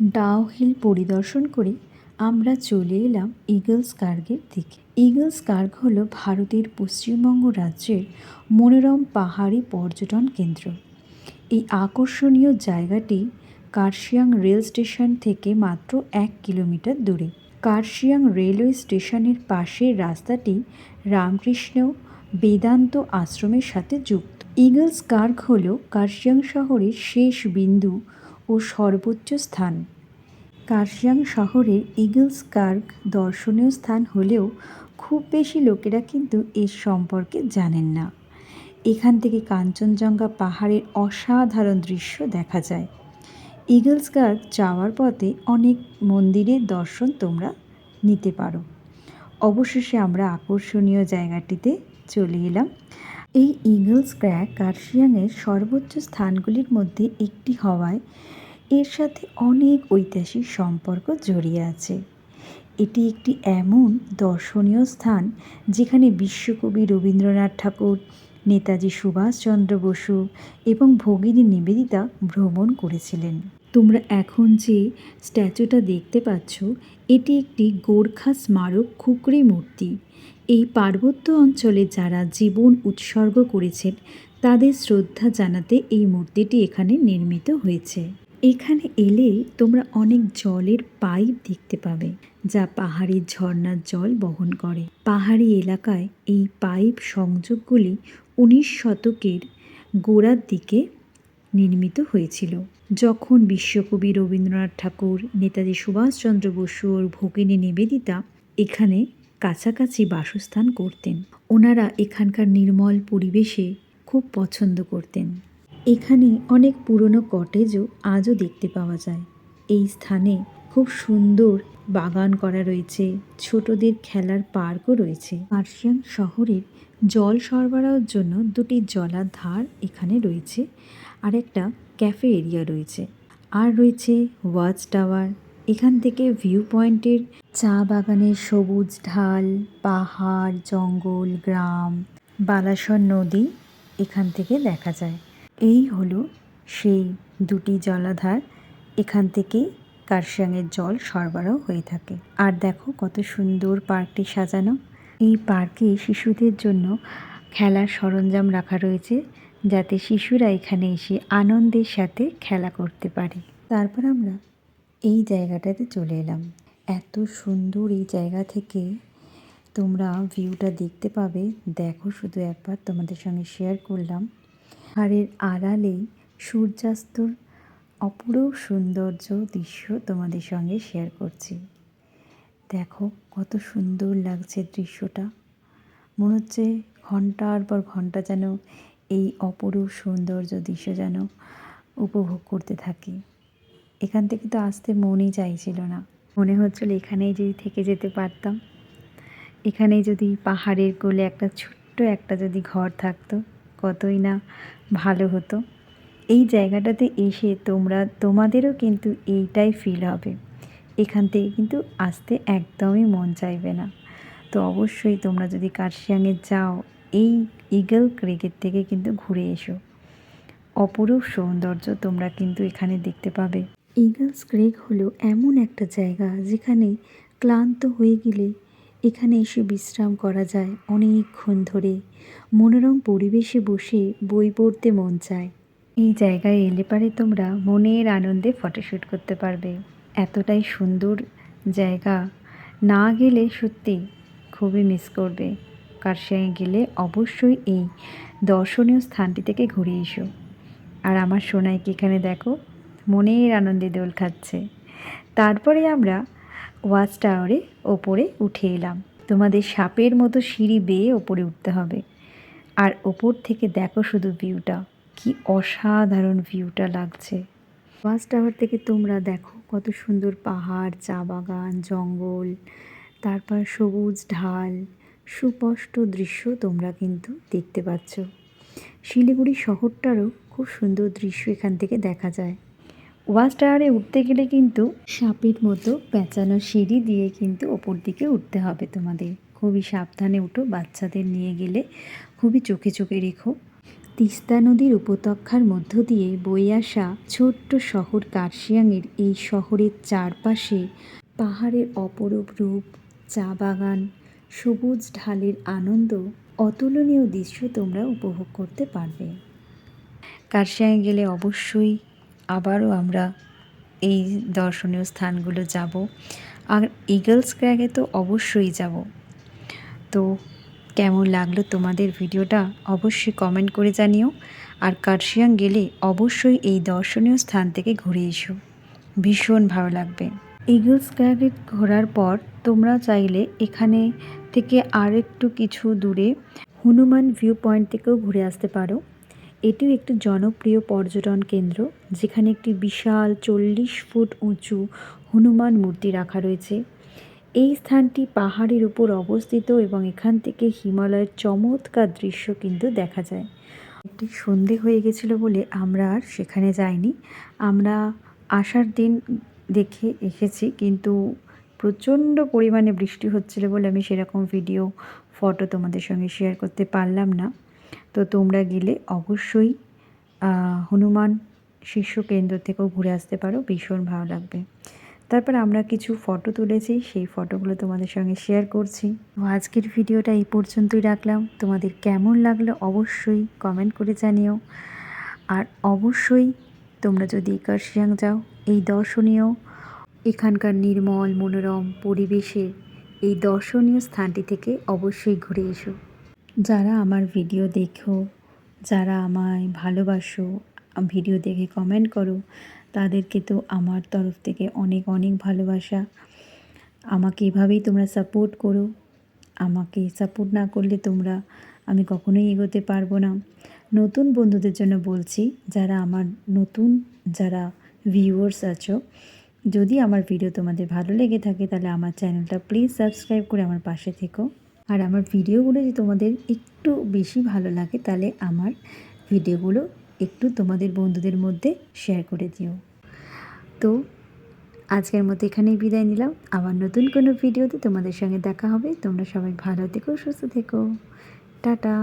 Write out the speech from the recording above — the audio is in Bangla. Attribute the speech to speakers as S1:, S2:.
S1: ডাউহিল পরিদর্শন করে আমরা চলে এলাম ইগলস কার্গের দিকে। ইগলস কার্গ হল ভারতের পশ্চিমবঙ্গ রাজ্যের মনোরম পাহাড়ি পর্যটন কেন্দ্র। এই আকর্ষণীয় জায়গাটি কার্শিয়াং রেল স্টেশন থেকে মাত্র এক কিলোমিটার দূরে। কার্শিয়াং রেলওয়ে স্টেশনের পাশের রাস্তাটি রামকৃষ্ণ বেদান্ত আশ্রমের সাথে যুক্ত। ইগলস কার্গ হল কার্শিয়াং শহরের শেষ বিন্দু ও সর্বোচ্চ স্থান। কার্শিয়াং শহরের ইগলস কার্গ দর্শনীয় স্থান হলেও খুব বেশি লোকেরা কিন্তু এর সম্পর্কে জানেন না। এখান থেকে কাঞ্চনজঙ্ঘা পাহাড়ের অসাধারণ দৃশ্য দেখা যায়। ইগলস গার্গ যাওয়ার পথে অনেক মন্দিরের দর্শন তোমরা নিতে পারো। অবশেষে আমরা আকর্ষণীয় জায়গাটিতে চলে এলাম। এই ইগলস ক্র্যাক কার্শিয়াংয়ের সর্বোচ্চ স্থানগুলির মধ্যে একটি হওয়ায় এর সাথে অনেক ঐতিহাসিক সম্পর্ক জড়িয়ে আছে। এটি একটি এমন দর্শনীয় স্থান যেখানে বিশ্বকবি রবীন্দ্রনাথ ঠাকুর, নেতাজি সুভাষচন্দ্র বসু এবং ভগিনী নিবেদিতা ভ্রমণ করেছিলেন। তোমরা এখন যে স্ট্যাচুটা দেখতে পাচ্ছ, এটি একটি গোর্খা স্মারক খুকরি মূর্তি। এই পার্বত্য অঞ্চলে যারা জীবন উৎসর্গ করেছেন, তাদের শ্রদ্ধা জানাতে এই মূর্তিটি এখানে নির্মিত হয়েছে। এখানে এলে তোমরা অনেক জলের পাইপ দেখতে পাবে, যা পাহাড়ি ঝর্ণার জল বহন করে। পাহাড়ি এলাকায় এই পাইপ সংযোগগুলি উনিশ শতকের গোড়ার দিকে নির্মিত হয়েছিল। যখন বিশ্বকবি রবীন্দ্রনাথ ঠাকুর, নেতাজি সুভাষচন্দ্র বসু ও ভগিনী নিবেদিতা এখানে কাছাকাছি বাসস্থান করতেন। ওনারা এখানকার নির্মল পরিবেশে খুব পছন্দ করতেন। এখানে অনেক পুরনো কটেজও আজও দেখতে পাওয়া যায়। এই স্থানে খুব সুন্দর বাগান করা রয়েছে, ছোটদের খেলার পার্কও রয়েছে। পার্সিয়ান শহরের জল সরবরাহের জন্য দুটি জলাধার এখানে রয়েছে আর একটা ক্যাফে এরিয়া রয়েছে। আর রয়েছে ওয়াচ টাওয়ার এখান থেকে ভিউ পয়েন্টের চা বাগানের সবুজ ঢাল, পাহাড়, জঙ্গল, গ্রাম বালাসর নদী এখান থেকে দেখা যায়। এই হলো সেই দুটি জলাধার এখান থেকেই কার্শিয়াংয়ের জল সরবরাহ হয়ে থাকে। আর দেখো কত সুন্দর পার্কটি সাজানো। এই পার্কে শিশুদের জন্য খেলার সরঞ্জাম রাখা রয়েছে যাতে শিশুরা এখানে এসে আনন্দের সাথে খেলা করতে পারে। তারপর আমরা এই জায়গাটাতে চলে এলাম। এত সুন্দর এই জায়গা থেকে তোমরা ভিউটা দেখতে পাবে। দেখো, শুধু একবার তোমাদের সঙ্গে শেয়ার করলাম। পাহাড়ের আড়ালেই সূর্যাস্তর অপরূপ সৌন্দর্য দৃশ্য তোমাদের সঙ্গে শেয়ার করছি। দেখো, কত সুন্দর লাগছে দৃশ্যটা। মনে হচ্ছে ঘণ্টার পর ঘণ্টা যেন এই অপরূপ সৌন্দর্য দৃশ্য যেন উপভোগ করতে থাকি। এখান থেকে তো আসতে মনই চাইছিল না। মনে হচ্ছিল এখানেই যদি থেকে যেতে পারতাম। এখানে যদি পাহাড়ের কোলে একটা ছোট্ট একটা যদি ঘর থাকতো, কতই না ভালো হতো। এই জায়গাটাতে এসে তোমরা, তোমাদেরও কিন্তু এইটাই ফিল হবে। এখান থেকে কিন্তু আসতে একদমই মন চাইবে না। তো অবশ্যই তোমরা যদি কার্শিয়াংয়ে যাও, এই ইগল ক্রিকেট থেকে কিন্তু ঘুরে এসো। অপরূপ সৌন্দর্য তোমরা কিন্তু এখানে দেখতে পাবে। ইগলস ক্রেক হলো এমন একটা জায়গা যেখানে ক্লান্ত হয়ে গেলে এখানে এসে বিশ্রাম করা যায় অনেকক্ষণ ধরে। মনোরম পরিবেশে বসে বই পড়তে মন চায়। এই জায়গায় এলে পারে তোমরা মনের আনন্দে ফটোশ্যুট করতে পারবে। এতটাই সুন্দর জায়গা। না গেলে সত্যি খুবই মিস করবে। কার্শিয়াংয়ে গেলে অবশ্যই এই দর্শনীয় স্থানটি থেকে ঘুরে এসো। আর আমার সোনাইকে এখানে দেখো। মনের আনন্দে দোল খাচ্ছে। তারপরে আমরা ওয়াচ টাওয়ারে ওপরে উঠে এলাম। তোমাদের সাপের মতো সিঁড়ি বেয়ে ওপরে উঠতে হবে। আর ওপর থেকে দেখো শুধু ভিউটা। কি অসাধারণ ভিউটা লাগছে। ওয়াচ টাওয়ার থেকে তোমরা দেখো কত সুন্দর পাহাড়, চা বাগান, জঙ্গল, তারপর সবুজ ঢাল, সুস্পষ্ট দৃশ্য তোমরা কিন্তু দেখতে পাচ্ছ। শিলিগুড়ি শহরটারও খুব সুন্দর দৃশ্য এখান থেকে দেখা যায়। ওয়াচ টাওয়ারে উঠতে গেলে কিন্তু সাপের মতো পেঁচানো সিঁড়ি দিয়ে কিন্তু ওপর দিকে উঠতে হবে তোমাদের। খুবই সাবধানে উঠো, বাচ্চাদের নিয়ে গেলে খুবই চোখে চোখে রেখো। তিস্তা নদীর উপত্যকার মধ্য দিয়ে বয়ে আসা ছোট্ট শহর কার্শিয়াংয়ের এই শহরের চারপাশে পাহাড়ের অপরূপ রূপ, চা বাগান, সবুজ ঢালের আনন্দ, অতুলনীয় দৃশ্য তোমরা উপভোগ করতে পারবে। কার্শিয়াং গেলে অবশ্যই আবারও আমরা এই দর্শনীয় স্থানগুলো যাব। আর ইগলস ক্র্যাগে তো অবশ্যই যাব। তো কেমন লাগল তোমাদের ভিডিওটা অবশ্যই কমেন্ট করে জানিও। আর কার্শিয়াং গেলে অবশ্যই এই দর্শনীয় স্থান থেকে ঘুরে এসো। ভীষণ ভালো লাগবে। ইগলস ক্র্যাগে ঘোরার পর তোমরা চাইলে এখানে থেকে আর একটু কিছু দূরে হনুমান ভিউ পয়েন্ট থেকেও ঘুরে আসতে পারো। এটিও একটি জনপ্রিয় পর্যটন কেন্দ্র, যেখানে একটি বিশাল চল্লিশ ফুট উঁচু হনুমান মূর্তি রাখা রয়েছে। এই স্থানটি পাহাড়ের উপর অবস্থিত এবং এখান থেকে হিমালয়ের চমৎকার দৃশ্য কিন্তু দেখা যায়। একটি সন্ধে হয়ে গেছিল বলে আমরা আর সেখানে যাইনি। আমরা আসার দিন দেখে এসেছি, কিন্তু প্রচণ্ড পরিমাণে বৃষ্টি হচ্ছিল বলে আমি সেরকম ভিডিও ফটো তোমাদের সঙ্গে শেয়ার করতে পারলাম না। তো তোমরা গেলে অবশ্যই হনুমান শীর্ষ কেন্দ্র থেকেও ঘুরে আসতে পারো, ভীষণ ভালো লাগবে। তারপর আমরা কিছু ফটো তুলেছি, সেই ফটোগুলো তোমাদের সঙ্গে শেয়ার করছি। তো আজকের ভিডিওটা এই পর্যন্তই রাখলাম। তোমাদের কেমন লাগল অবশ্যই কমেন্ট করে জানিও। আর অবশ্যই তোমরা যদি কার্শিয়াং যাও, এই দর্শনীয়, এখানকার নির্মল, মনোরম পরিবেশে এই দর্শনীয় স্থানটি থেকে অবশ্যই ঘুরে এসো। যারা আমার ভিডিও দেখো, যারা আমায় ভালোবাসো ভিডিও দেখে কমেন্ট করো, তাদেরকে তো আমার তরফ থেকে অনেক অনেক ভালোবাসা। আমাকে এভাবেই তোমরা সাপোর্ট করো। আমাকে সাপোর্ট না করলে তোমরা, আমি কখনোই এগোতে পারব না। নতুন বন্ধুদের জন্য বলছি, যারা আমার নতুন, যারা ভিউয়ার্স আছো, যদি আমার ভিডিও তোমাদের ভালো লেগে থাকে, তাহলে আমার চ্যানেলটা প্লিজ সাবস্ক্রাইব করে আমার পাশে থেকো। আর আমার ভিডিওগুলো যদি তোমাদের একটু বেশি ভালো লাগে, তাহলে আমার ভিডিওগুলো একটু তোমাদের বন্ধুদের মধ্যে শেয়ার করে দিও। তো আজকের মতো এখানেই বিদায় নিলাম। আবার নতুন কোনো ভিডিওতে তোমাদের সঙ্গে দেখা হবে। তোমরা সবাই ভালো থেকো, সুস্থ থেকো। টাটা।